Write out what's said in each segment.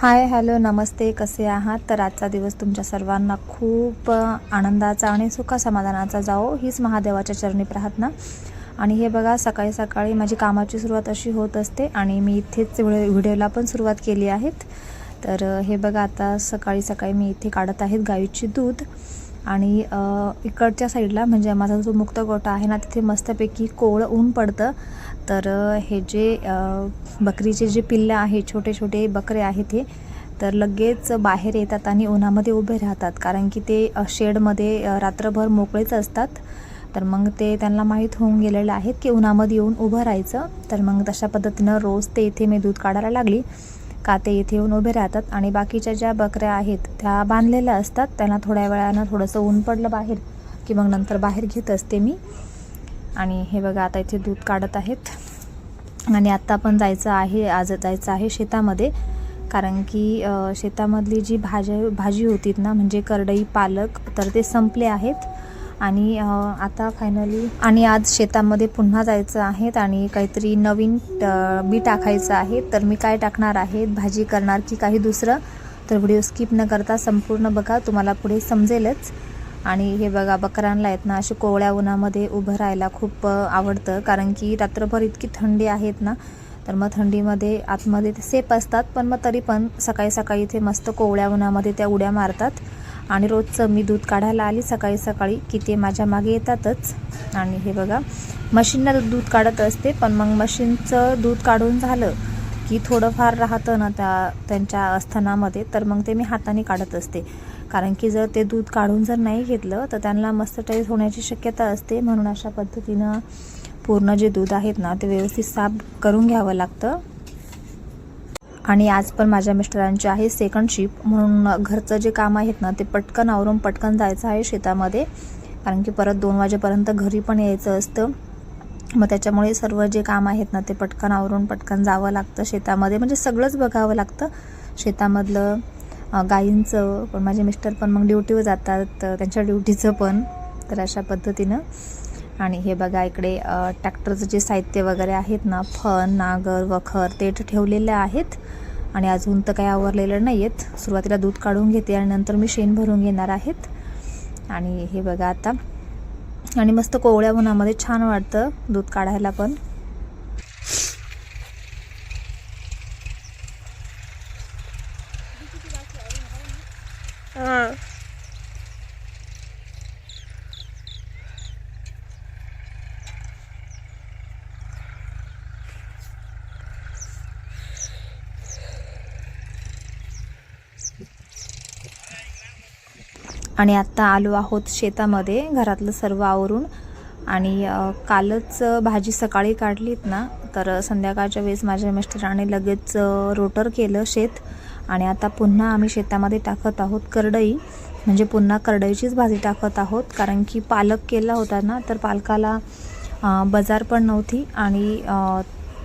Hi hello नमस्ते कसे आहात? तर आजचा दिवस तुमच्या सर्वांना खूप आनंदाचा आणि सुख समाधानाचा जाओ हीच महादेवाच्या चरणी प्रार्थना. आणि हे बघा सकाळी सकाळी माझी कामाची सुरुवात अशी होत असते आणि मी इथेच व्हिडिओला पण सुरुवात केली आहेत. तर हे बघा आता सकाळी सकाळी मी इथे काढत आहेत गाईची दूध. आणि इकडच्या साईडला म्हणजे माझा जो मुक्त गोठा आहे ना तिथे मस्तपैकी कोवळं ऊन पडतं. तर हे जे बकरीचे जे पिल्लं आहे छोटे छोटे बकरे आहेत हे तर लगेच बाहेर येतात आणि उन्हामध्ये उभे राहतात. कारण की ते शेडमध्ये रात्रभर मोकळेच असतात. तर मग ते त्यांना माहीत होऊन गेलेलं आहेत की उन्हामध्ये येऊन उभं राहायचं. तर मग तशा पद्धतीनं रोज ते इथे मी दूध काढायला लागली. का ते इथे येऊन उभे राहतात आणि बाकीच्या ज्या बकऱ्या आहेत त्या बांधलेल्या असतात. त्यांना थोड्या वेळानं थोडंसं ऊन पडलं बाहेर की मग नंतर बाहेर घेत असते मी. आणि हे बघा आता इथे दूध काढत आहेत. आणि आत्ता पण जायचं आहे आज जायचं आहे शेतामध्ये. कारण की शेतामधली जी भाज्या भाजी होती ना म्हणजे करडई पालक तर ते संपले आहेत. आणि आता फायनली आणि आज शेतामध्ये पुन्हा जायचं आहेत आणि काहीतरी नवीन बी टाकायचं आहे. तर मी काय टाकणार आहे? भाजी करणार की काही दुसरं? तर व्हिडिओ स्किप न करता संपूर्ण बघा तुम्हाला पुढे समजेलच. आणि हे बघा बकरांना आहेत ना असे कोवळ्या उन्हामध्ये उभं राहायला खूप आवडतं. कारण की रात्रभर इतकी थंडी आहेत ना तर मग थंडीमध्ये आतमध्ये ते सेफ असतात. पण मग तरी पण सकाळी सकाळी इथे मस्त कोवळ्या उन्हामध्ये त्या उड्या मारतात. आणि रोजचं मी दूध काढायला आली सकाळी सकाळी की ते माझ्या मागे येतातच. आणि हे बघा मशीनला दूध काढत असते. पण मग मशीनचं दूध काढून झालं की थोडंफार राहतं ना त्या त्यांच्या अस्थानामध्ये तर मग ते मी हाताने काढत असते. कारण की जर ते दूध काढून जर नाही घेतलं तर त्यांना मस्तटाईज होण्याची शक्यता असते. म्हणून अशा पद्धतीनं पूर्ण जे दूध आहेत ना ते व्यवस्थित साफ करून घ्यावं लागतं. आणि आज पण माझ्या मिस्टरांचे आहे सेकंड शिफ्ट म्हणून घरचं जे काम आहेत ना ते पटकन आवरून पटकन जायचं आहे शेतामध्ये. कारण की परत दोन वाजेपर्यंत घरी पण यायचं असतं. मग त्याच्यामुळे सर्व जे काम आहेत ना ते पटकन आवरून पटकन जावं लागतं शेतामध्ये. म्हणजे सगळंच बघावं लागतं. शेतामधलं गायींचं पण माझे मिस्टर पण मग ड्युटीवर जातात त्यांच्या ड्युटीचं पण तर अशा पद्धतीनं. आणि हे बघा इकडे ट्रॅक्टरचं जे साहित्य वगैरे आहेत ना फन नागर वखर ते ठेवलेले आहेत. आणि अजून तर काही आवरलेलं नाही आहेत सुरुवातीला दूध काढून घेते आणि नंतर मी शेण भरून घेणार आहेत. आणि हे बघा आता. आणि मस्त कोवळ्या उन्हामध्ये छान वाटतं दूध काढायला पण. हां. आणि आत्ता आलो आहोत शेतामध्ये घरातलं सर्व आवरून. आणि कालच भाजी सकाळी काढलीत ना तर संध्याकाळच्या वेळेस माझ्या मिस्टराने लगेच रोटर केलं शेत. आणि आता पुन्हा आम्ही शेतामध्ये टाकत आहोत करडई. म्हणजे पुन्हा करडईचीच भाजी टाकत आहोत कारण की पालक केला होता ना तर पालकाला बाजार पण नव्हती आणि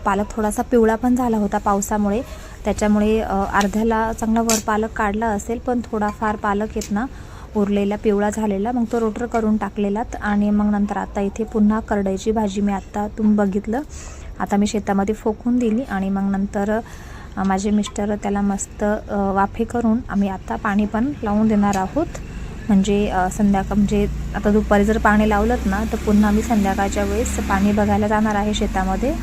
पालक थोडासा पिवळा पण झाला होता पावसामुळे. त्याच्यामुळे अर्ध्याला चांगला वर पालक काढला असेल पण थोडाफार पालक येत ना उरलेला पिवळा झालेला. मग तो रोटर करून टाकलेलात आणि मग नंतर आता इथे पुन्हा करडईची भाजी मी आत्ता तुम्ही बघितलं. आता मी शेतामध्ये फोकून दिली आणि मग नंतर माझे मिस्टर त्याला मस्त वाफे करून आम्ही आता पाणी पण लावून देणार आहोत. म्हणजे संध्याकाळ म्हणजे आता दुपारी जर पाणी लावलं ना तर पुन्हा आम्ही संध्याकाळच्या वेळेस पाणी बघायला जाणार आहे शेतामध्ये.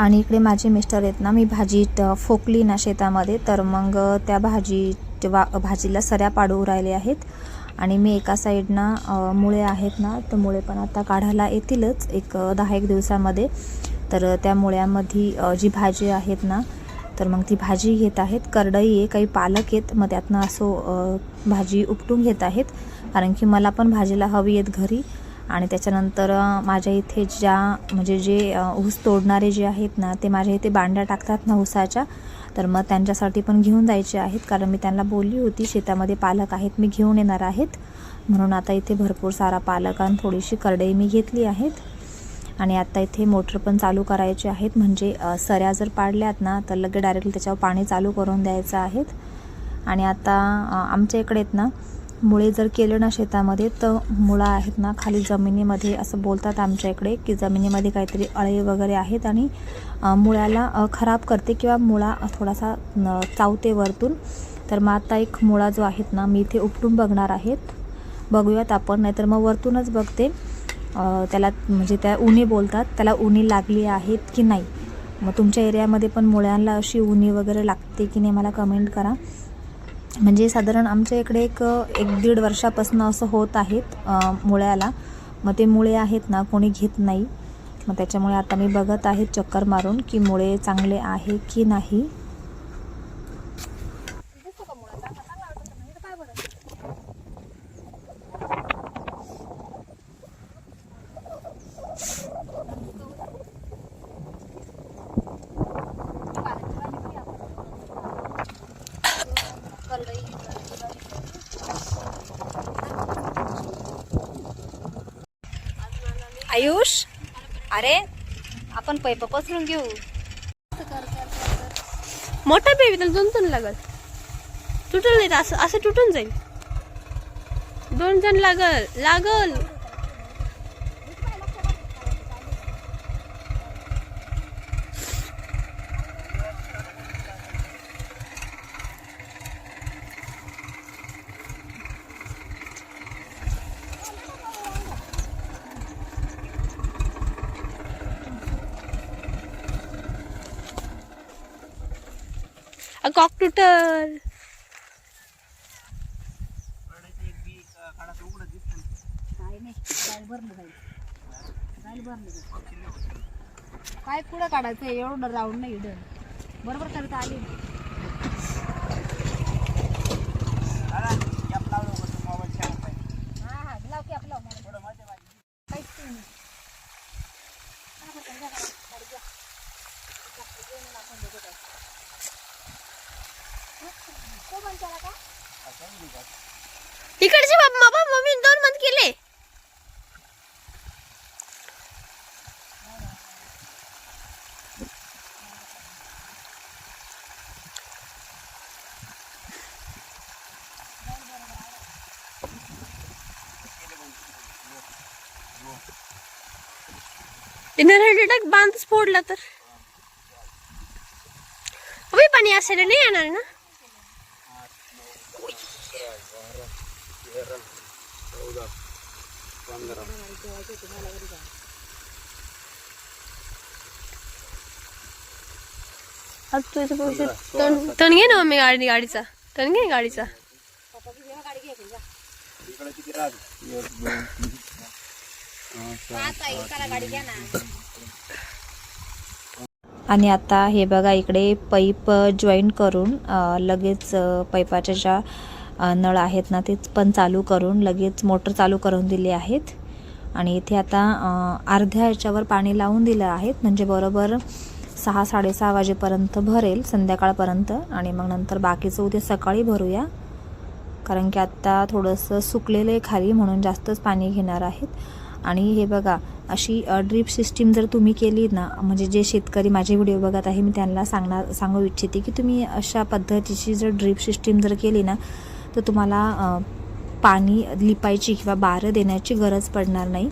आणि इकडे माझे मिस्टर आहेत ना मी भाजी फोकली ना शेतामध्ये तर मग त्या भाजी वा भाजीला सऱ्या पाडू राहिले आहेत. आणि मी एका साईडनं मुळे आहेत ना तर मुळे पण आता काढायला येतीलच एक दहा एक दिवसामध्ये. तर त्या मुळ्यामध्ये जी भाजी आहेत ना तर मग ती भाजी घेत आहेत. करडई आहे काही पालक आहेत मग त्यातनं असो भाजी उपटून घेत आहेत. कारण की मला पण भाजीला हवी आहेत घरी. आणि त्याच्यानंतर माझ्या इथे ज्या म्हणजे जे ऊस तोडणारे जे आहेत ना ते माझ्या इथे बांड्या टाकतात ना ऊसाच्या. तर मग त्यांच्यासाठी पण घेऊन जायचे आहेत कारण मी त्यांना बोलली होती शेतामध्ये पालक आहेत मी घेऊन येणार आहेत. म्हणून आता इथे भरपूर सारा पालक आणि थोडीशी करडई मी घेतली आहेत. आणि आता इथे मोटर पण चालू करायचे आहेत म्हणजे सऱ्या जर पाडल्यात ना तर लगेच डायरेक्टली त्याच्यावर पाणी चालू करून द्यायचं आहेत. आणि आता आमच्या इकडे आहेत ना मुळे जर केलं ना शेतामध्ये तर मुळा आहेत ना खाली जमिनीमध्ये असं बोलतात आमच्या इकडे की जमिनीमध्ये काहीतरी अळे वगैरे आहेत आणि मुळ्याला खराब करते किंवा मुळा थोडासा चावते वरतून. तर मग आता एक मुळा जो आहेत ना मी इथे उपटून बघणार आहेत बघूयात आपण नाहीतर मग वरतूनच बघते. त्याला म्हणजे त्या उनी बोलतात त्याला उणी लागली आहेत की नाही? मग तुमच्या एरियामध्ये पण मुळ्यांना अशी उनी वगैरे लागते की नाही मला कमेंट करा. म्हणजे साधारण आमच्या इकडे एक एक दीड वर्षापासून असं होत आहेत मुळ्याला. मग ते मुळे आहेत ना कोणी घेत नाही. मग त्याच्यामुळे आता मी बघत आहे चक्कर मारून की मुळे चांगले आहे की नाही दिसतो का मुळा चांगला चांगला वाटत नाही काय बरं आयुष अरे आपण पैप पसरून घेऊ. मोठा बेबी त्याला दोन जण लागल. तुटल नाही तर असं असं तुटून जाईल. दोन जण लागल लागल. कॉक तुटल काय कुठं काढायचं एवढं राऊंड नाही बरोबर करता आली. इकडचे बाबा मम्मी दोन बंद केले. टाक बांधच फोडला तर. पाणी असेल नाही येणार ना? इथे पैसे तण घे ना मम्मी गाडी गाडीचा तण घे गाडीचा आणि आता हे बघा इकडे पाईप जॉईन करून लगेच अ, पाईपाच्या ज्या नळ आहेत ना तेच पण चालू करून लगेच मोटर चालू करून दिली आहेत. आणि इथे आता अर्ध्या याच्यावर पाणी लावून दिलं आहेत. म्हणजे बरोबर सहा साडेसहा वाजेपर्यंत भरेल संध्याकाळपर्यंत. आणि मग नंतर बाकीचं उद्या सकाळी भरूया. कारण की आत्ता थोडंसं सुकलेलं आहे खाली म्हणून जास्तच पाणी घेणार आहेत. आणि हे बघा अशी ड्रीप सिस्टीम जर तुम्ही केली ना म्हणजे जे शेतकरी माझे व्हिडिओ बघत आहे मी त्यांना सांगणार सांगू इच्छिते की तुम्ही अशा पद्धतीची जर ड्रीप सिस्टीम जर केली ना तर तुम्हाला पाणी लिपायची किंवा बारं देण्याची गरज पडणार नाही.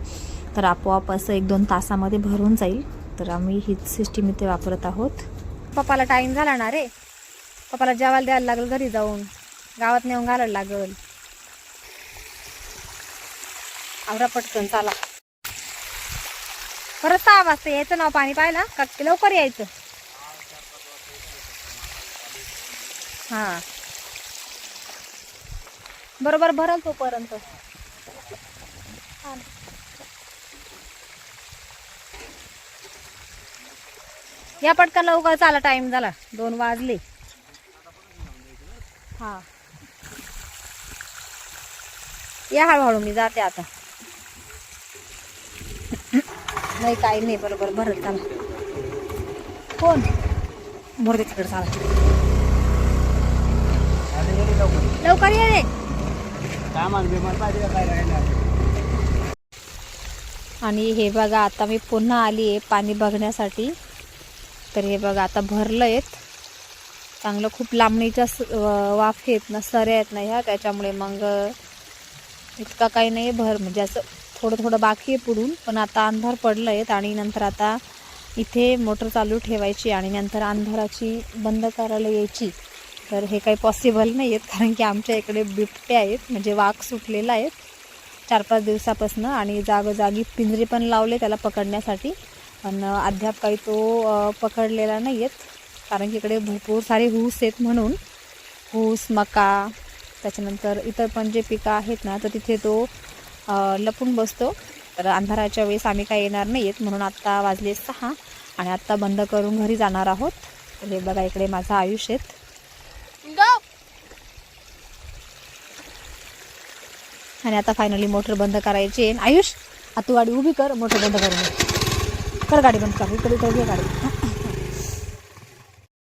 तर आपोआप असं एक दोन तासामध्ये भरून जाईल. तर आम्ही हीच सिस्टीम इथे वापरत आहोत. पप्पाला टाईम झाला ना रे? पप्पाला जेवायला द्यायला लागेल घरी जाऊन. गावात नेऊन घालायला लागेल. आवरा पटकन चाला. परत सहा वाजता यायचं नाव हो पाणी पाहिला का लवकर यायचं? हां. बरोबर भरल तोपर्यंत. या पटकन लवकर चाला टाइम झाला. दोन वाजले. हा. या हळूहळू मी जाते आता. नाही काही नाही. बरोबर भरत चाला. कोण? मोरदे तिकडे चाला. लवकर ये रे. आणि हे बघा आता मी पुन्हा आली आहे पाणी बघण्यासाठी. तर हे बघा आता भरलं आहेत चांगलं खूप लांबणीच्या स- वाफ आहेत ना सऱ्या आहेत ना ह्या त्याच्यामुळे मग इतका काही नाही भर म्हणजे असं थोडं थोडं बाकी आहे पुढून. पण आता अंधार पडलं आहेत आणि नंतर आता इथे मोटर चालू ठेवायची आणि नंतर अंधाराची बंद करायला यायची. तर हे काही पॉसिबल नाही आहेत कारण की आमच्या इकडे बिबटे आहेत म्हणजे वाघ सुटलेला आहेत चार पाच दिवसापासून आणि जागोजागी पिंजरे पण लावले त्याला पकडण्यासाठी. पण अद्याप काही तो पकडलेला नाही आहेत कारण की इकडे भरपूर सारे ऊस आहेत म्हणून. ऊस मका त्याच्यानंतर इतर पण जे पिकं आहेत ना तर तिथे तो लपून बसतो. तर अंधाराच्या वेळेस आम्ही काही येणार नाही आहेत म्हणून आत्ता वाजले सहा आणि आत्ता बंद करून घरी जाणार आहोत. हे बघा इकडे माझं आयुष्य आहेत. आणि आता फायनली मोटर बंद करायची. आहे आयुष आता तू गाडी उभी कर मोटर बंद करून कर गाडी बंद कर. इकडे इकडे घे गाडी.